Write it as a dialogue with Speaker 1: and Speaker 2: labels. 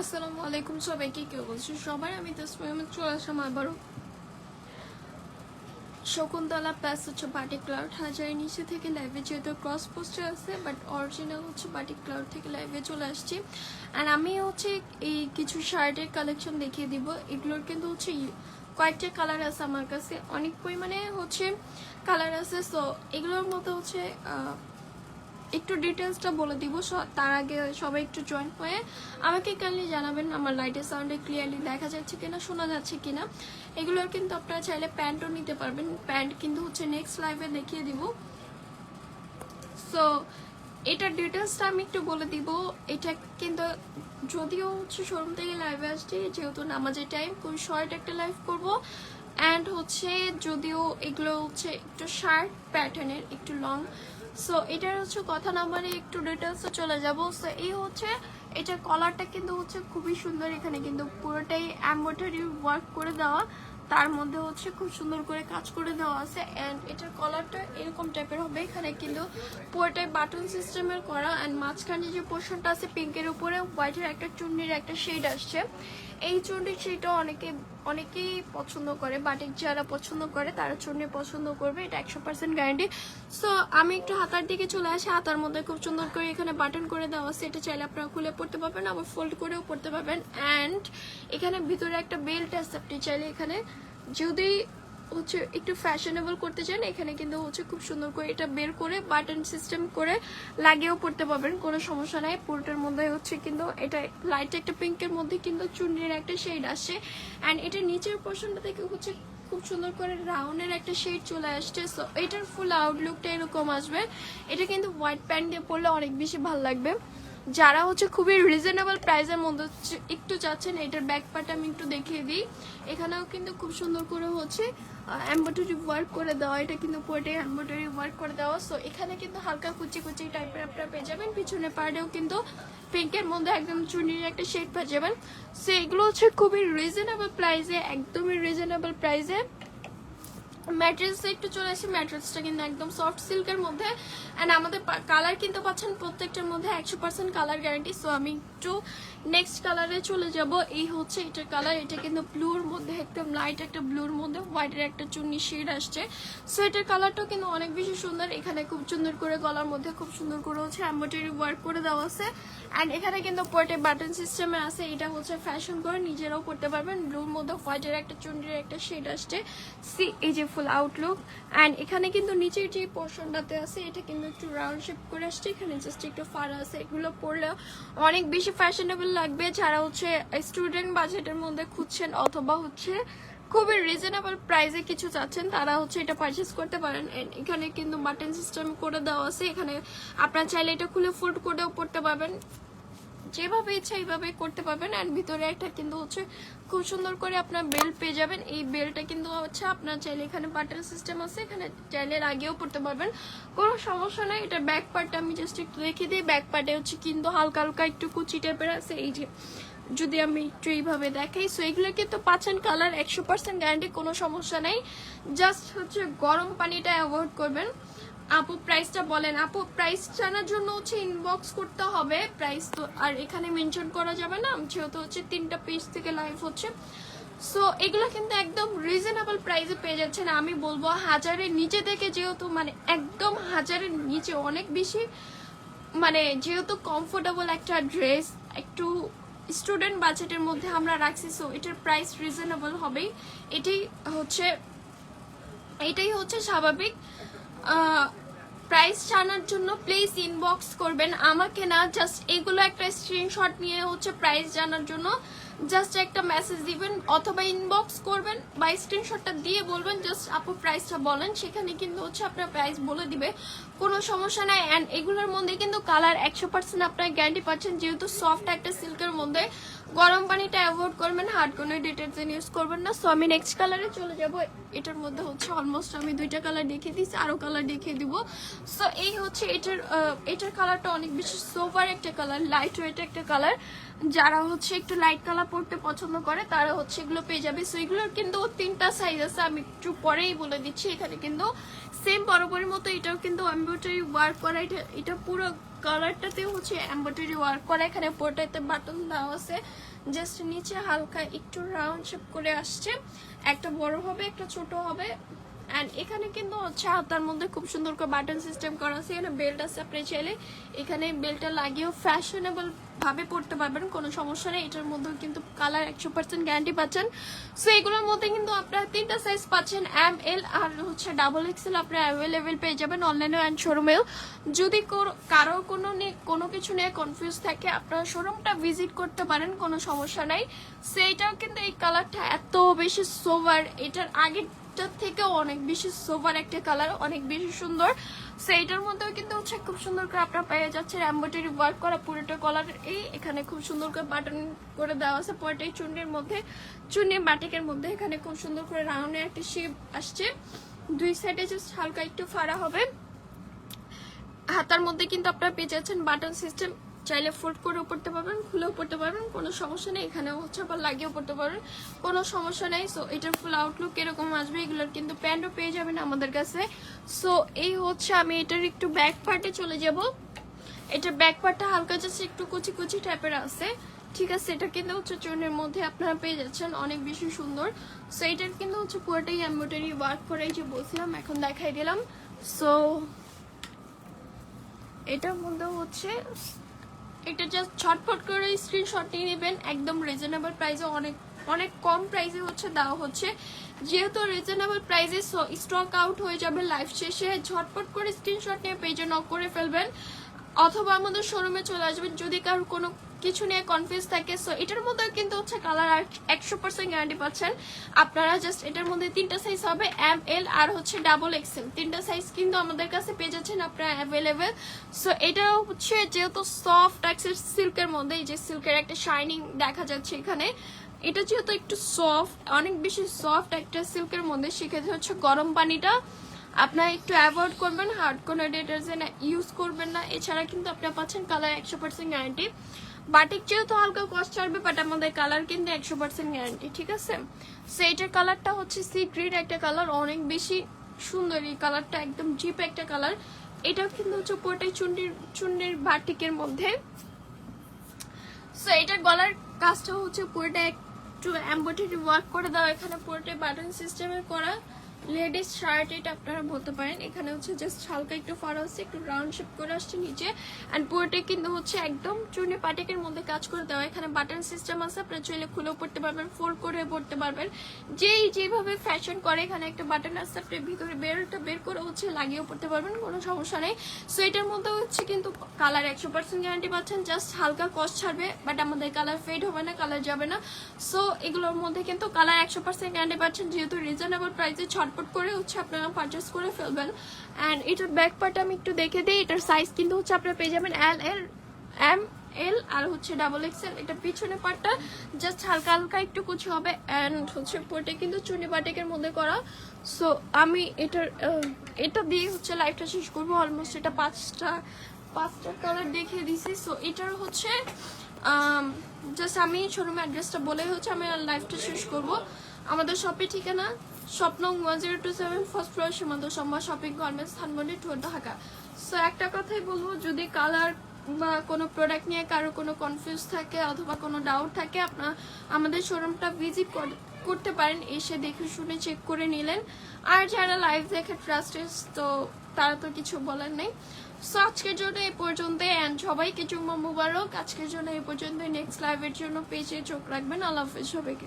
Speaker 1: আসসালামু আলাইকুম সবাইকে কেউ বলছি সবাই, আমি চলে আসলাম আবারও। শকুন্তলা প্লাস হচ্ছে বাটি ক্লাউড। হাজারের নিচে থেকে লাইভে যেহেতু ক্রস পোস্টে আছে বাট অরিজিনাল হচ্ছে বাটি ক্লাউড থেকে লাইভে চলে আসছি। আর আমি হচ্ছে এই কিছু শার্টের কালেকশন দেখিয়ে দিব। এগুলোর কিন্তু হচ্ছে কয়েকটা কালার আছে আমার কাছে, অনেক পরিমাণে হচ্ছে কালার আছে সো এগুলোর মধ্যে হচ্ছে একটু ডিটেলসটা বলে দিব তার আগে সবাই একটু জয়েন হয়ে আমাকে কাইন্ডলি জানাবেন আমার লাইটের সাউন্ডে ক্লিয়ারলি দেখা যাচ্ছে কিনা, শোনা যাচ্ছে কিনা। এগুলোর কিন্তু আপনারা চাইলে প্যান্টও নিতে পারবেন। প্যান্ট কিন্তু হচ্ছে নেক্সট লাইভে দেখিয়ে দিব। সো এটার ডিটেলসটা আমি একটু বলে দিব। এটা কিন্তু যদিও হচ্ছে শোরুম থেকে লাইভে আসছি, যেহেতু নামাজের টাইম খুব শর্ট একটা লাইভ করব। অ্যান্ড হচ্ছে যদিও এগুলো হচ্ছে একটু শার্ট প্যাটার্নের একটু লং সো এটার হচ্ছে কথা নাম্বারে একটু ডিটেলসে চলে যাব। সো এই হচ্ছে এটার কলারটা কিন্তু হচ্ছে খুবই সুন্দর। এখানে কিন্তু পুরোটাই এম্ব্রয়ডারি ওয়ার্ক করে দেওয়া। তার মধ্যে হচ্ছে খুব সুন্দর করে কাজ করে দেওয়া আছে অ্যান্ড এটার কলারটা এরকম টাইপের হবে এখানে কিন্তু পুরোটাই বাটন সিস্টেমের করা অ্যান্ড মাঝখানে যে পোর্শনটা আছে পিঙ্কের উপরে হোয়াইটের একটা চুন্নির একটা শেড আসছে। এই চুন্নির ট্রিটা অনেকে, অনেকেই পছন্দ করে বাটিক যারা পছন্দ করে, তারা চুন্নি পছন্দ করবে, এটা একশো পার্সেন্ট গ্যারান্টি সো আমি একটু হাতার দিকে চলে আসি, হাতার মধ্যে খুব সুন্দর করে এখানে বাটন করে দেওয়া আছে, এটা চাইলে আপনারা খুলে পড়তে পারবেন, আবার ফোল্ড করেও পড়তে পারবেন। অ্যান্ড এখানে ভিতরে একটা বেল্ট আছে, আপনি চাইলে এখানে যদি হচ্ছে একটু ফ্যাশনেবল করতে চান, এখানে কিন্তু হচ্ছে খুব সুন্দর করে এটা বের করে বাটন সিস্টেম করে লাগিয়েও পড়তে পারবেন, কোনো সমস্যা নাই। পুরোটার মধ্যে হচ্ছে কিন্তু এটা লাইট একটা পিঙ্কের মধ্যে কিন্তু চুন্নির একটা শেড আসছে। অ্যান্ড এটা নিচের পোর্শনটা থেকে হচ্ছে খুব সুন্দর করে রাউন্ডের একটা শেড চলে আসছে। সো এটার ফুল আউটলুকটা এরকম আসবে। এটা কিন্তু হোয়াইট প্যান্ট দিয়ে পরলে অনেক বেশি ভালো লাগবে। যারা হচ্ছে খুবই রিজনেবল প্রাইসের মধ্যে একটু চাচ্ছেন, এটার ব্যাক পার্ট আমি একটু দেখিয়ে দিই। এখানেও কিন্তু খুব সুন্দর করে হচ্ছে এম্ব্রয়ডারি ওয়ার্ক করে দেওয়া এটা কিন্তু পুরোটাই এম্ব্রয়ডারি ওয়ার্ক করে দেওয়া সো এখানে কিন্তু হালকা কুচি কুচি টাইপের আপনারা পেয়ে যাবেন। পিছনে পার্টেও কিন্তু পিঙ্কের মধ্যে একদম চুনির একটা শেড পেয়ে যাবেন। সো এগুলো হচ্ছে খুবই রিজনেবল প্রাইসে একদমই রিজনেবল প্রাইসে ম্যাট্রেসে একটু চলে আসি। ম্যাট্রেসটা কিন্তু একদম সফট সিল্কের মধ্যে। অ্যান্ড আমাদের কালার কিন্তু পাচ্ছেন প্রত্যেকটার মধ্যে একশো পার্সেন্ট কালার গ্যারান্টি সো আমি একটু নেক্সট কালারে চলে যাব। এই হচ্ছে এটার কালার এটা কিন্তু ব্লুর মধ্যে, একদম লাইট একটা ব্লুর মধ্যে হোয়াইটের একটা চুন্নি শেড আসছে। সো এটার কালারটাও কিন্তু অনেক বেশি সুন্দর। এখানে খুব সুন্দর করে গলার মধ্যে খুব সুন্দর করে হচ্ছে এম্ব্রয়ডারি ওয়ার্ক করে দেওয়া আছে। অ্যান্ড এখানে কিন্তু পোর্টে বাটন সিস্টেমে আছে। এটা হচ্ছে ফ্যাশন করে নিজেরাও করতে পারবেন। ব্লুর মধ্যে হোয়াইটের একটা চুন্ডির একটা শেড আসছে। সি এই যে ফুল আউটলুক অ্যান্ড এখানে কিন্তু নিচের যে পোর্শনটাতে আছে, এটা কিন্তু একটু রাউন্ড শেপ করে আসছে। এখানে জাস্ট একটু ফাড়া আছে। এগুলো পরলে অনেক বেশি ফ্যাশনেবল লাগবে। যারা হচ্ছে স্টুডেন্ট বাজেটের মধ্যে খুঁজছেন অথবা হচ্ছে খুবই রিজনেবল প্রাইসে কিছু চাচ্ছেন, তারা হচ্ছে এটা পারচেস করতে পারেন। এখানে কিন্তু বাটন সিস্টেম করে দেওয়া আছে। এখানে আপনার চাইলে এটা খুলে ফুড করেও পড়তে পারবেন। যেভাবে ইচ্ছা এইভাবে করতে পারবেন। অ্যান্ড ভিতরে একটা কিন্তু হচ্ছে খুব সুন্দর করে আপনার বেল্ট পেয়ে যাবেন। এই বেল্টটা কিন্তু হচ্ছে আপনার চাইলে এখানে বাটন সিস্টেম আছে, এখানে চাইলে আগেও পড়তে পারবেন। কোনো সমস্যা নেই, এটা ব্যাক পার্টটা আমি জাস্ট একটু রেখে দিই। ব্যাক পার্টে হচ্ছে কিন্তু হালকা হালকা একটু কুচি টাইপের আছে, এই যে যদি আমি একটু এইভাবে দেখাই। সো এগুলো কিন্তু পাচ্ছেন কালার একশো পার্সেন্ট গ্যারান্টি কোনো সমস্যা নেই। জাস্ট হচ্ছে গরম পানিটা অ্যাভয়েড করবেন। আপু প্রাইসটা বলেন। আপু প্রাইস জানার জন্য হচ্ছে ইনবক্স করতে হবে। প্রাইস তো আর এখানে মেনশন করা যাবে না, যেহেতু হচ্ছে তিনটা পেজ থেকে লাইভ হচ্ছে। সো এগুলো কিন্তু একদম রিজনেবল প্রাইসে পেয়ে যাচ্ছেন। আমি বলব হাজারের নিচে থেকে যেহেতু মানে একদম হাজারের নিচে অনেক বেশি মানে যেহেতু কমফোর্টেবল একটা ড্রেস একটু স্টুডেন্ট বাজেটের মধ্যে আমরা রাখছি সো এটার প্রাইস রিজনেবল হবেই। এটাই হচ্ছে এটাই হচ্ছে স্বাভাবিক। প্রাইস জানার জন্য প্লিজ ইনবক্স করবেন। আমাকে না জাস্ট এগুলো একটা স্ক্রিনশট নিয়ে হচ্ছে প্রাইস জানার জন্য জাস্ট একটা মেসেজ দিবেন অথবা ইনবক্স করবেন বা স্ক্রিনশটটা দিয়ে বলবেন জাস্ট আপু প্রাইসটা বলেন, সেখানে কিন্তু হচ্ছে আপনার প্রাইস বলে দিবে। কোনো সমস্যা নাই অ্যান্ড এগুলোর মধ্যে কিন্তু কালার একশো পার্সেন্ট আপনার গ্যারান্টি পাচ্ছেন, যেহেতু সফট একটা সিল্কের মধ্যে। গরম পানিটা অ্যাভয়েড করবেন হার্ড কোনো ডিটারজেন্ট ইউজ করবেন না। সো আমি নেক্সট কালারে চলে যাব। এটার মধ্যে হচ্ছে অলমোস্ট আমি দুইটা কালার দেখিয়ে দিচ্ছি আরও কালার দেখিয়ে দিব। সো এই হচ্ছে এটার এটার কালারটা অনেক বেশি সোভার একটা কালার লাইট ওয়েট একটা কালার যারা হচ্ছে একটু লাইট কালার পরতে পছন্দ করে, তারা হচ্ছে এগুলো পেয়ে যাবে। সো এগুলোর কিন্তু তিনটা সাইজ আছে, আমি একটু পরেই বলে দিচ্ছি এখানে কিন্তু। সেম বরাবরের মতো এটাও কিন্তু এম্ব্রয়ডারি ওয়ার্ক করা, এটা এটা পুরো কালারটাতেও হচ্ছে এম্ব্রয়ডারি ওয়ার্ক করা। এখানে পোর্টাইতে বাটন দেওয়া আছে। জাস্ট নিচে হালকা একটু রাউন্ড শেপ করে আসছে। একটা বড় হবে, একটা ছোট হবে। অ্যান্ড এখানে কিন্তু হচ্ছে হাতার মধ্যে খুব সুন্দর করে বাটন সিস্টেম করা আছে। এখানে বেল্ট আছে, আপনি চাইলে এখানে বেল্টটা লাগিয়েও ফ্যাশনেবল ভাবে পড়তে পারবেন, কোনো সমস্যা নেই। এটার মধ্যেও কিন্তু কালার একশো পার্সেন্ট গ্যারান্টি পাচ্ছেন। সো এগুলোর মধ্যে কিন্তু আপনারা তিনটা সাইজ পাচ্ছেন এম এল আর হচ্ছে ডাবল এক্সেল আপনারা অ্যাভেলেবেল পেয়ে যাবেন অনলাইনে অ্যান্ড শোরুমেও যদি কোর- কোনো নিয়ে কোনো কিছু নিয়ে কনফিউজ থাকে, আপনারা শোরুমটা ভিজিট করতে পারেন, কোনো সমস্যা নাই। সেইটাও কিন্তু এই কালারটা এত বেশি সোভার এটার আগের এটার থেকেও অনেক বেশি সোভার একটা কালার অনেক বেশি সুন্দর। সেইটার মধ্যেও কিন্তু হচ্ছে খুব সুন্দর করে আপনার পেয়ে যাচ্ছে এম্ব্রয়ডারি ওয়ার্ক করা পুরোটা কলার এই। এখানে খুব সুন্দর করে বাটন করে দেওয়া আছে পুরোটা এই চুন্ডির মধ্যে। চুন্নি বাটিকের মধ্যে এখানে খুব সুন্দর করে রাউন্ডের একটা শেপ আসছে। দুই সাইডে জাস্ট হালকা একটু ফাড়া হবে। হাতার মধ্যে কিন্তু আপনারা পেয়ে যাচ্ছেন বাটন সিস্টেম চাইলে ফোল্ড করেও পড়তে পারবেন, খুলেও পড়তে পারবেন, কোনো সমস্যা নেই। এখানেও হচ্ছে আবার লাগিয়েও পড়তে পারবেন, কোনো সমস্যা নেই। সো এটার ফুল আউটলুক এরকম আসবে, এগুলোর কিন্তু প্যান্টও পেয়ে যাবেন আমাদের কাছে। সো এই হচ্ছে আমি এটার একটু ব্যাক পার্টে চলে যাব। এটা ব্যাক পার্টটা হালকা জাস্ট একটু কুচি কুচি টাইপের আছে। ঠিক আছে, এটা কিন্তু হচ্ছে চুনের মধ্যে আপনারা পেয়ে যাচ্ছেন, অনেক বেশি সুন্দর। সো এটার কিন্তু হচ্ছে পুরোটাই এমব্রয়ডারি ওয়ার্ক করে যে বলছিলাম, এখন দেখাই দিলাম। সো এটার মধ্যে হচ্ছে এটা জাস্ট ছটফট করে স্ক্রিনশট নিয়ে নেবেন। একদম রিজনেবল প্রাইসে অনেক অনেক কম প্রাইসে হচ্ছে, দেওয়া হচ্ছে। যেহেতু রিজনেবল প্রাইসে স্টক আউট হয়ে যাবে লাইভ শেষে ঝটপট করে স্ক্রিনশট নিয়ে পেজে নক করে ফেলবেন। অথবা আমাদের শোরুমে চলে আসবেন। যদি কারোর কোনো কিছু নিয়ে কনফিউজ থাকে সো এটার মধ্যে কিন্তু হচ্ছে কালার আর একশো পার্সেন্ট গ্যারান্টি পাচ্ছেন। আপনারা জাস্ট এটার মধ্যে তিনটা সাইজ হবে এম এল আর হচ্ছে ডাবল এক্সেল তিনটা সাইজ কিন্তু আমাদের কাছে পেয়ে যাচ্ছেন আপনারা অ্যাভেলেবেল সো এটা হচ্ছে যেহেতু সফট এক্সেল সিল্কের মধ্যে, এই যে সিল্কের একটা শাইনিং দেখা যাচ্ছে এখানে, এটা যেহেতু একটু সফট অনেক বেশি সফট একটা সিল্কের মধ্যে, সেক্ষেত্রে হচ্ছে গরম পানিটা আপনারা একটু অ্যাভয়েড করবেন হার্ড কোনো ডিটারজেন্ট ইউজ করবেন না। এছাড়া কিন্তু আপনারা পাচ্ছেন কালার একশো পার্সেন্ট গ্যারান্টি বাটিক যেহেতু হালকা কস্ট ছাড়বে বাট আমাদের কালার কিন্তু একশো পার্সেন্ট গ্যারান্টি ঠিক আছে? সো এটার কালারটা হচ্ছে সি একটা কালার অনেক বেশি সুন্দর এই কালারটা একদম জিপ একটা কালার এটাও কিন্তু হচ্ছে পুরোটাই চুন্ডির চুন্ডির বাটিকের মধ্যে। সো এটার গলার কাজটা হচ্ছে পুরোটা একটু এম্ব্রয়ডারি ওয়ার্ক করে দেওয়া এখানে পুরোটাই বাটন সিস্টেমে করা। লেডিস শার্ট এটা আপনারা বলতে পারেন। এখানে হচ্ছে জাস্ট হালকা একটু ফাড়া হচ্ছে একটু রাউন্ড শেপ করে আসছে নিচে। অ্যান্ড পুরোটাই কিন্তু হচ্ছে একদম চুনে পাটেকের মধ্যে কাজ করে দেওয়া। এখানে বাটন সিস্টেম আছে, আপনারা চাইলে খুলেও পড়তে পারবেন ফোল্ড করে পড়তে পারবেন। যেই যেভাবে ফ্যাশন করে, এখানে একটা বাটন আছে, আপনি ভিতরে বেরোটা বের করে হচ্ছে লাগিয়েও পড়তে পারবেন, কোনো সমস্যা নেই। সো এটার মধ্যে হচ্ছে কিন্তু কালার একশো পার্সেন্ট গ্যারান্টি পাচ্ছেন জাস্ট হালকা কস্ট ছাড়বে বাট আমাদের কালার ফেড হবে না কালার যাবে না। সো এগুলোর মধ্যে কিন্তু কালার একশো পার্সেন্ট গ্যারান্টি পাচ্ছেন, যেহেতু রিজনেবল প্রাইসে ছটপট করে হচ্ছে আপনারা পারচেস করে ফেলবেন। অ্যান্ড এটার ব্যাক পার্ট আমি একটু দেখে দিই, এটার সাইজ কিন্তু হচ্ছে আপনারা পেয়ে যাবেন এল এল এম এল আর হচ্ছে ডাবল এক্সেল এটা পিছনে পার্টটা জাস্ট হালকা হালকা একটু কুচি হবে অ্যান্ড হচ্ছে পুরোটা কিন্তু চুনি বাটেকের মধ্যে করা। সো আমি এটার এটা দিয়ে হচ্ছে লাইফটা শেষ করব। অলমোস্ট এটা পাঁচটা পাঁচটা কালার দেখিয়ে দিছি। সো এটার হচ্ছে জাস্ট আমি শোরুম অ্যাড্রেসটা বলে হচ্ছে আমি লাইফটা শেষ করব। আমাদের শপে ঠিকানা স্বপ্ন one zero two seven first floor Shimanto সম্মা shopping complex Dhanmondi two Dhaka. So একটা কথাই বলব, যদি কালার বা কোনো প্রোডাক্ট নিয়ে কারও কোনো কনফিউজ থাকে অথবা কোনো ডাউট থাকে আপনার আমাদের শোরুমটা ভিজিট করতে পারেন, এসে দেখে শুনে চেক করে নিলেন। আর যারা লাইভ দেখে ট্রাস্টেড তো তারা তো কিছু বলার নেই। সো আজকের জন্য এই পর্যন্ত অ্যান্ড সবাইকে জুম্মা মুবারক। আজকের জন্য এই পর্যন্ত নেক্সট লাইভের জন্য পেজে চোখ রাখবেন। আল্লাহ হাফেজ সবাইকে।